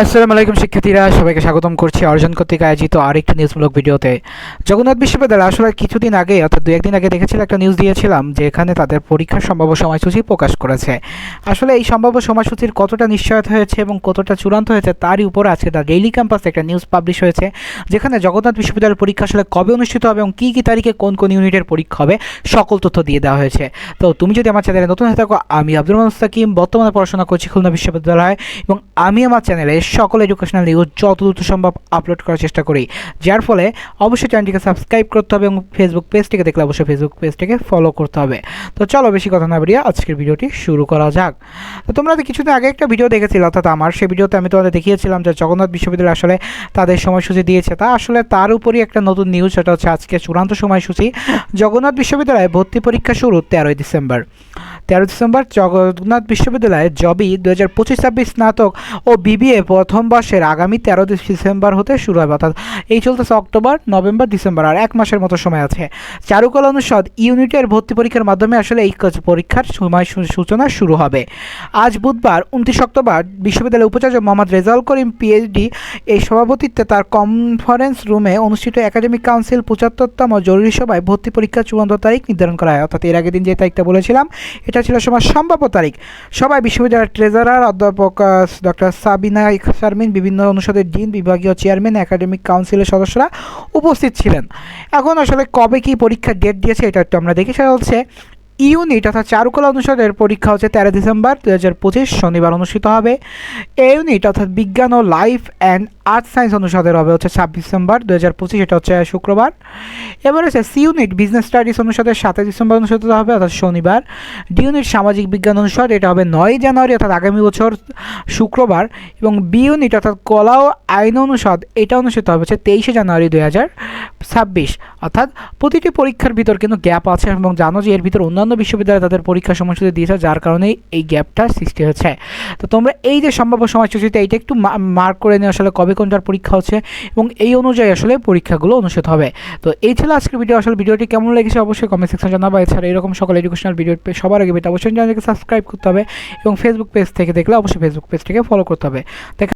আসসালামু আলাইকুম শিক্ষার্থীরা, সবাইকে স্বাগতম করছি অর্জন কর্তৃক আয়োজিত আরেকটি নিউজমূলক ভিডিওতে জগন্নাথ বিশ্ববিদ্যালয় আসলে কিছুদিন আগে, অর্থাৎ দু একদিন আগে দেখেছিল একটা নিউজ দিয়েছিলাম যে এখানে তাদের পরীক্ষার সম্ভাব্য সময়সূচি প্রকাশ করেছে। আসলে এই সম্ভাব্য সময়সূচির কতটা নিশ্চয়তা হয়েছে এবং কতটা চূড়ান্ত হয়েছে তারই উপর আজকে দ্য ডেইলি ক্যাম্পাসে একটা নিউজ পাবলিশ হয়েছে, যেখানে জগন্নাথ বিশ্ববিদ্যালয়ের পরীক্ষা আসলে কবে অনুষ্ঠিত হবে এবং কী কী তারিখে কোন কোন ইউনিটের পরীক্ষা হবে, সকল তথ্য দিয়ে দেওয়া হয়েছে। তো তুমি যদি আমার চ্যানেলে নতুন হয়ে থাকো, আমি আব্দুল মুস্তাকিম, বর্তমানে পড়াশোনা করছি খুলনা বিশ্ববিদ্যালয়ে এবং আমি আমার চ্যানেলে সকল এডুকেশনাল নিউজ যত দ্রুত সম্ভব আপলোড করার চেষ্টা করি। যার ফলে অবশ্যই চ্যানেলটিকে সাবস্ক্রাইব করতে হবে এবং ফেসবুক পেজটিকে দেখলে অবশ্যই ফেসবুক পেজটিকে ফলো করতে হবে। তো চলো বেশি কথা না বেরিয়ে আজকের ভিডিওটি শুরু করা যাক। তো তোমরা কিছুদিন আগে একটা ভিডিও দেখেছিলে, অর্থাৎ আমার। সেই ভিডিওতে আমি তোমাদের দেখিয়েছিলাম যে জগন্নাথ বিশ্ববিদ্যালয় আসলে তাদের সময়সূচি দিয়েছে। তা আসলে তার উপরই একটা নতুন নিউজ সেটা হচ্ছে আজকে চূড়ান্ত সময়সূচি। জগন্নাথ বিশ্ববিদ্যালয়ে ভর্তি পরীক্ষা শুরু তেরোই ডিসেম্বর। তেরো ডিসেম্বর জগন্নাথ বিশ্ববিদ্যালয়ে জবি দু হাজার পঁচিশ ছাব্বিশ স্নাতক ও বিবিএ প্রথম বর্ষের আগামী তেরো ডিসেম্বর হতে শুরু হবে, অর্থাৎ এই চলতেছে অক্টোবর, নভেম্বর, ডিসেম্বর, আর এক মাসের মতো সময় আছে। চারুকলা অনুষদ ইউনিটের ভর্তি পরীক্ষার মাধ্যমে আসলে এই পরীক্ষার সময় সূচনা শুরু হবে। আজ বুধবার, উনত্রিশ অক্টোবর, বিশ্ববিদ্যালয়ের উপাচার্য মোহাম্মদ রেজাউল করিম পিএইচডি এই সভাপতিত্বে তার কনফারেন্স রুমে অনুষ্ঠিত একাডেমিক কাউন্সিল পঁচাত্তরতম জরুরি সভায় ভর্তি পরীক্ষার চূড়ান্ত তারিখ নির্ধারণ করা হয়। অর্থাৎ এর আগের দিন যে তারিখটা বলেছিলাম, এটা ছিল সময় সম্ভাব্য তারিখ। সবাই বিশ্ববিদ্যালয়ের ট্রেজারার অধ্যাপক ডক্টর সাবিনা শারমিন, বিভিন্ন অনুষদের ডিন, বিভাগীয় চেয়ারম্যান একাডেমিক কাউন্সিলের সদস্যরা উপস্থিত ছিলেন। এখন আসলে কবে কি পরীক্ষার ডেট দিয়েছে, এটা একটু আমরা দেখি। সেটা হচ্ছে ইউনিট অর্থাৎ চারুকলা অনুষদের পরীক্ষা হচ্ছে তেরো ডিসেম্বর দু হাজার পঁচিশ, শনিবার অনুষ্ঠিত হবে। এ ইউনিট অর্থাৎ বিজ্ঞান ও লাইফ অ্যান্ড আর্থ সায়েন্স অনুষদের হবে হচ্ছে ছাব্বিশ ডিসেম্বর দু হাজার পঁচিশ, এটা হচ্ছে শুক্রবার। এবার হচ্ছে সি ইউনিট বিজনেস স্টাডিজ অনুষদের সাতই ডিসেম্বর অনুষ্ঠিত হবে, অর্থাৎ শনিবার। ডি ইউনিট সামাজিক বিজ্ঞান অনুষদ, এটা হবে নয় জানুয়ারি, অর্থাৎ আগামী বছর শুক্রবার। এবং বি ইউনিট, অর্থাৎ কলা ও আইন অনুষদ, এটা অনুষ্ঠিত হবে হচ্ছে তেইশে জানুয়ারি দুই হাজার ছাব্বিশ। অর্থাৎ প্রতিটি পরীক্ষার ভিতর কিন্তু গ্যাপ আছে এবং জানো যে এর ভিতর অন্যান্য বিশ্ববিদ্যালয় তাদের পরীক্ষা সময়সূচি দিয়েছে, যার কারণে এই গ্যাপটা সৃষ্টি হয়েছে তো তোমরা এই যে সম্ভাব্য সময়সূচিতে এইটা একটু মার্ক করে নিয়ে আসলে কবে কোনটার পরীক্ষা হচ্ছে এবং এই অনুযায়ী আসলে পরীক্ষাগুলো অনুষ্ঠিত হবে। তো এই ছিল আজকের ভিডিও আসলে ভিডিওটি কেমন লেগেছে অবশ্যই কমেন্ট সেকশন জানাব। এছাড়া এরকম সকল এডুকেশনাল ভিডিও সবার আগে পেতে অবশ্যই চ্যানেলকে সাবস্ক্রাইব করতে হবে এবং ফেসবুক পেজ থেকে দেখলে অবশ্যই ফেসবুক পেজটিকে ফলো করতে হবে। দেখা